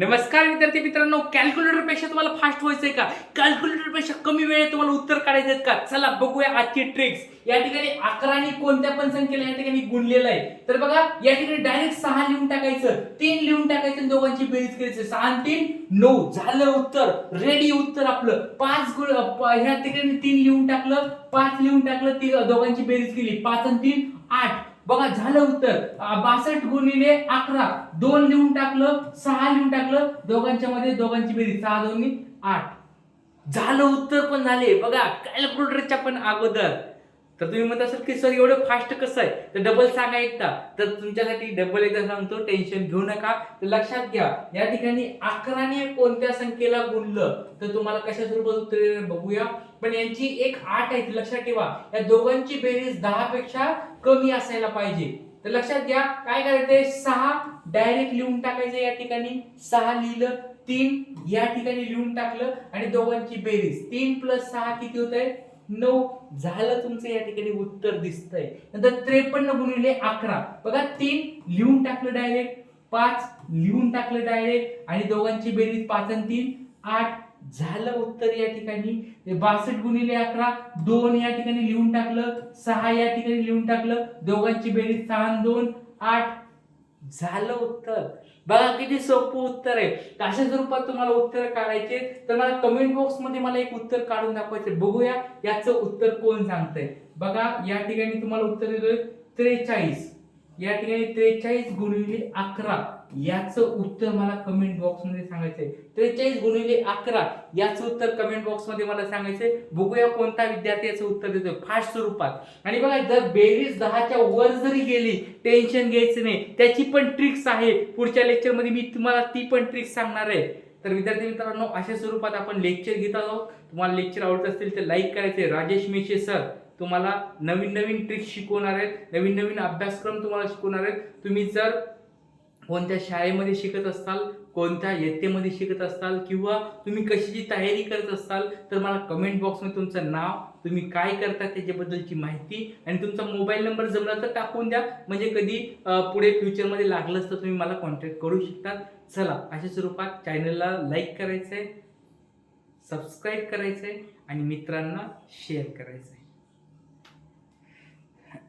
नमस्कार विद्यार्थी मित्रांनो कॅल्क्युलेटरपेक्षा तुम्हाला फास्ट व्हायचंय का? कॅल्क्युलेटरपेक्षा कमी वेळेत तुम्हाला उत्तर काढायचे आहेत का? चला बघूया आजची ट्रिक्स या ठिकाणी अकराने कोणत्या पण संख्येला या ठिकाणी गुणलेलं आहे. तर बघा या ठिकाणी डायरेक्ट सहा लिहून टाकायचं तीन लिहून टाकायचं दोघांची बेरीज करायची. सहा आणि तीन नऊ. झालं उत्तर. रेडी उत्तर आपलं. पाच गुण प- ह्या ठिकाणी तीन लिहून टाकलं पाच लिहून टाकलं ती दोघांची बेरीज केली. पाच आणि तीन आठ. बघा झालं उत्तर. बासष्ट गुणिले अकरा. दोन लिहून टाकलं सहा लिहून टाकलं. दोघांच्या मध्ये दोघांची बेरीज. सहा दोन्ही आठ. झालं उत्तर पण झाले. बघा कॅल्क्युलेटरच्या पण अगोदर. तर तुम्ही म्हणत असाल की सर एवढं फास्ट कसं आहे? तर डबल सांगा एकदा. तर तुमच्यासाठी डबल एकदा सांगतो टेन्शन घेऊ नका. तर लक्षात घ्या या ठिकाणी अकराने कोणत्या संख्येला गुणलं तर तुम्हाला कशा स्वरूपात उत्तर बघूया. पण यांची एक आठ आहे ती लक्षात ठेवा. या दोघांची बेरीज दहा पेक्षा कमी असायला पाहिजे. तर लक्षात घ्या काय करायचंय? सहा डायरेक्ट लिहून टाकायचं या ठिकाणी. सहा लिहिलं तीन या ठिकाणी लिहून टाकलं आणि दोघांची बेरीज. तीन प्लस सहा किती होत आहे नऊ झालं तुमचं या ठिकाणी उत्तर दिसतंय? नंतर त्रेपन्न गुणिले अकरा. बघा तीन लिहून टाकलं डायरेक्ट पाच लिहून टाकलं डायरेक्ट आणि दोघांची बेरीज पाच आणि तीन. आठ झालं उत्तर या ठिकाणी. बासष्ट गुणिले अकरा दोन या ठिकाणी लिहून टाकलं सहा या ठिकाणी लिहून टाकलं दोघांची बेरीज सहा दोन. आठ झालं उत्तर. बघा किती सोपं उत्तर आहे. तर अशा स्वरूपात तुम्हाला उत्तर काढायचे तर मला कमेंट बॉक्समध्ये मला एक उत्तर काढून दाखवायचं बघूया याचं उत्तर कोण सांगतंय. बघा या ठिकाणी तुम्हाला उत्तर दिलं त्रेचाळीस. या ठिकाणी त्रेचाळीस गुणिले अकरा. याचं उत्तर मला कमेंट बॉक्समध्ये सांगायचंय. त्रेचाळीस गुणिले अकरा याचं उत्तर कमेंट बॉक्समध्ये मला सांगायचंय. बघूया कोणता विद्यार्थी याचं उत्तर देतोय. फास्ट स्वरूपात. आणि बघा जर बेरीज दहाच्या वर जरी गेली टेन्शन घ्यायचं नाही. त्याची पण ट्रिक्स आहे. पुढच्या लेक्चरमध्ये मी तुम्हाला ती पण ट्रिक्स सांगणार आहे. तर विद्यार्थी मित्रांनो अशा स्वरूपात आपण लेक्चर घेत आहोत. तुम्हाला लेक्चर आवडत असतील तर लाईक करायचे राजेश मेशे सर तुम्हाला नवीन नवीन ट्रिक्स शिकवणार आहेत. नवीन नवीन अभ्यासक्रम तुम्हाला शिकवणार आहेत. तुम्ही जर कोणत्या शाळेमध्ये शिकत असताल कोणत्या येत्तेमध्ये शिकत असताल किंवा तुम्ही कशाची तयारी करत असाल तर मला कमेंट बॉक्समध्ये तुमचं नाव तुम्ही काय करता त्याच्याबद्दलची माहिती आणि तुमचा मोबाईल नंबर जमला तर टाकून द्या. म्हणजे कधी पुढे फ्युचरमध्ये लागलंच तर तुम्ही मला कॉन्टॅक्ट करू शकतात. चला अशा स्वरूपात चॅनलला लाईक करायचं आहे सबस्क्राईब करायचं आहे आणि मित्रांना शेअर करायचं आहे